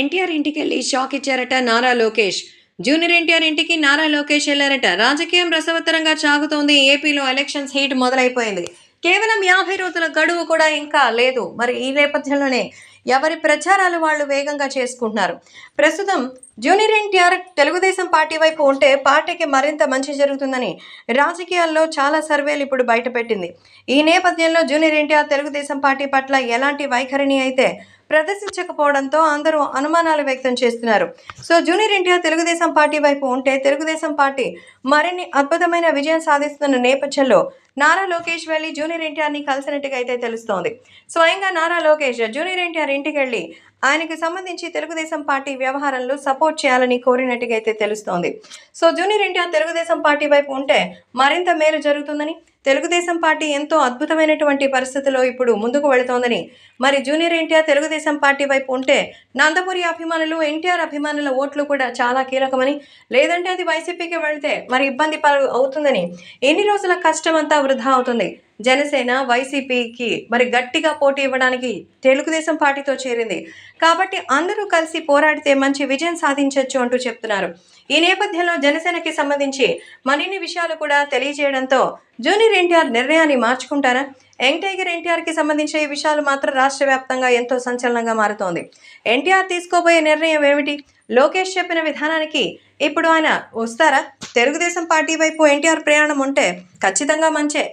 ఎన్టీఆర్ ఇంటికి వెళ్ళి షాక్ ఇచ్చారట నారా లోకేష్. జూనియర్ ఎన్టీఆర్ ఇంటికి నారా లోకేష్ వెళ్ళారట రాజకీయం రసవత్తరంగా సాగుతోంది. ఏపీలో ఎలక్షన్స్ హీట్ మొదలైపోయింది. కేవలం యాభై రోజుల గడువు కూడా ఇంకా లేదు. మరి ఈ నేపథ్యంలోనే ఎవరి ప్రచారాలు వాళ్ళు వేగంగా చేసుకుంటున్నారు? ప్రస్తుతం జూనియర్ ఎన్టీఆర్ తెలుగుదేశం పార్టీ వైపు ఉంటే పార్టీకి మరింత మంచి జరుగుతుందని రాజకీయాల్లో చాలా సర్వేలు ఇప్పుడు బయటపెట్టింది. ఈ నేపథ్యంలో జూనియర్ ఎన్టీఆర్ తెలుగుదేశం పార్టీ పట్ల ఎలాంటి వైఖరిని అయితే ప్రదర్శించకపోవడంతో అందరూ అనుమానాలు వ్యక్తం చేస్తున్నారు. So junior NTR Telugudesam party వైపు ఉంటే తెలుగుదేశం పార్టీ మరిన్ని అద్భుతమైన విజయం సాధిస్తున్న నేపథ్యంలో నారా లోకేష్ వెళ్ళి జూనియర్ ఎన్టీఆర్ని కలిసినట్టుగా అయితే తెలుస్తోంది. స్వయంగా నారా లోకేష్ జూనియర్ ఎన్టీఆర్ ఇంటికి వెళ్ళి ఆయనకు సంబంధించి తెలుగుదేశం పార్టీ వ్యవహారంలో సపోర్ట్ చేయాలని కోరినట్టుగా అయితే తెలుస్తోంది. So junior NTR Telugudesam party వైపు ఉంటే మరింత మేలు జరుగుతుందని తెలుగుదేశం పార్టీ ఎంతో అద్భుతమైనటువంటి పరిస్థితిలో ఇప్పుడు ముందుకు వెళుతోందని. మరి జూనియర్ ఎన్టీఆర్ తెలుగుదేశం పార్టీ వైపు ఉంటే నందపురి అభిమానులు ఎన్టీఆర్ అభిమానుల ఓట్లు కూడా చాలా కీలకమని. లేదంటే అది వైసీపీకి వెళితే మరి ఇబ్బంది అవుతుందని. ఎన్ని రోజుల కష్టం అంతా వృధా అవుతుంది. జనసేన వైసీపీకి మరి గట్టిగా పోటీ ఇవ్వడానికి తెలుగుదేశం పార్టీతో చేరింది. కాబట్టి అందరూ కలిసి పోరాడితే మంచి విజయం సాధించవచ్చు అంటూ చెప్తున్నారు. ఈ నేపథ్యంలో జనసేనకి సంబంధించి మరిన్ని విషయాలు కూడా తెలియజేయడంతో జూనియర్ ఎన్టీఆర్ నిర్ణయాన్ని మార్చుకుంటారా? యంగ్ టైగర్ ఎన్టీఆర్కి సంబంధించిన ఈ విషయాలు మాత్రం రాష్ట్ర వ్యాప్తంగా ఎంతో సంచలనంగా మారుతోంది. ఎన్టీఆర్ తీసుకోబోయే నిర్ణయం ఏమిటి? లోకేష్ చెప్పిన విధానానికి ఇప్పుడు ఆయన వస్తారా? తెలుగుదేశం పార్టీ వైపు ఎన్టీఆర్ ప్రయాణం ఉంటే ఖచ్చితంగా మంచే.